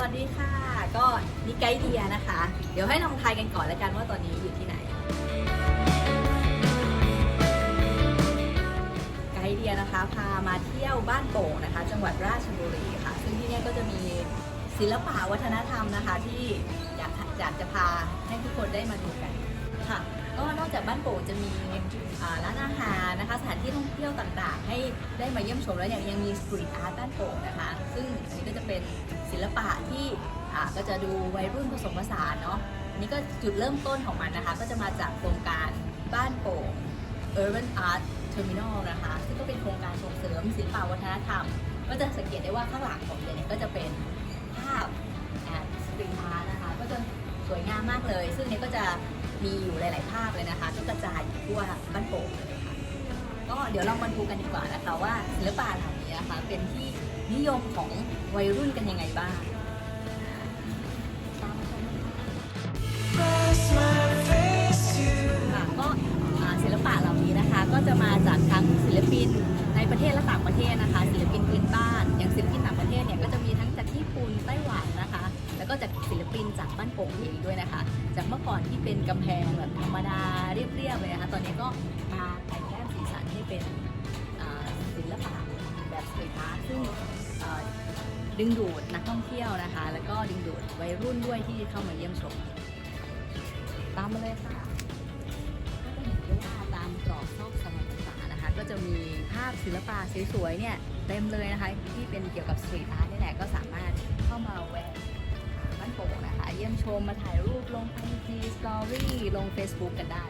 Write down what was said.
วัสดีค่ะ ก็นี่ไกด์เดียนะคะ เดี๋ยวให้ลองทายกันก่อนแล้วกันว่าตอนนี้อยู่ที่ไหน ไกด์เดียนะคะพามาเที่ยวบ้านโป่งนะคะ จังหวัดราชบุรีค่ะ ซึ่งที่นี่ก็จะมีศิลปะวัฒนธรรมนะคะ ที่อยากอยากจะพาให้ทุกคนได้มาดูกันค่ะ ก็นอกจากบ้านโป่งจะมีอ่าร้าน ท่องเที่ยวต่างๆ ให้ได้มาเยี่ยมชมแล้วยังยังมีสตรีทอาร์ตบ้านโป่งนะคะ ซึ่งอันนี้ก็จะเป็นศิลปะที่อ่าก็จะดูวัยรุ่นผสมผสานเนาะอันนี้ก็จุดเริ่มต้นของมันนะคะ ก็จะมาจากโครงการบ้านโป่ง Urban Art Terminal นะคะ ซึ่งก็เป็นโครงการส่งเสริมศิลปวัฒนธรรม ก็จะสังเกตได้ว่าข้างหลังของเดยเนี่ยก็จะเป็นภาพแอนสตรีทอาร์ตนะคะ ก็จะสวยงามมากเลย ซึ่งเนี้ก็จะมีอยู่หลาย ๆ ภาพเลยนะคะ ก็กระจายอยู่ทั่วบ้านโป่งเลยค่ะ เดี๋ยวเรามาดูกันดีกว่านะคะว่าศิลปะเหล่านี้นะคะเป็นที่นิยมของวัยรุ่นกันยังไงบ้างค่ะ Press my face to ค่ะก็อ่าศิลปะเหล่านี้นะคะ ก็จะมาจากทั้งศิลปินในประเทศและต่างประเทศนะคะ ศิลปินพื้นบ้านอย่างศิลปินต่างประเทศเนี่ยก็จะมีทั้งจากญี่ปุ่นไต้หวันนะคะ แล้วก็จากศิลปินจากบ้านโป่งเองด้วยนะคะ จากเมื่อก่อนที่เป็นกำแพงแบบธรรมดาเรียบๆเลยนะคะ ตอนนี้ก็มาแต่ ซึ่งดึงดูดนักท่องเที่ยวนะคะ แล้วก็ดึงดูดวัยรุ่นด้วยที่เข้ามาเยี่ยมชม ตามมาเลยค่ะ ก็จะเห็นได้ว่าตามตรอกซอกซอยต่างนะคะ ก็จะมีภาพศิลปะสวยๆเนี่ยเต็มเลยนะคะ ที่เป็นเกี่ยวกับสตรีทอาร์ตนี่แหละก็สามารถเข้ามาแวะบ้านโป่งนะคะ เยี่ยมชมมาถ่ายรูปลงไอจีสตอรี่ลง Facebook กันได้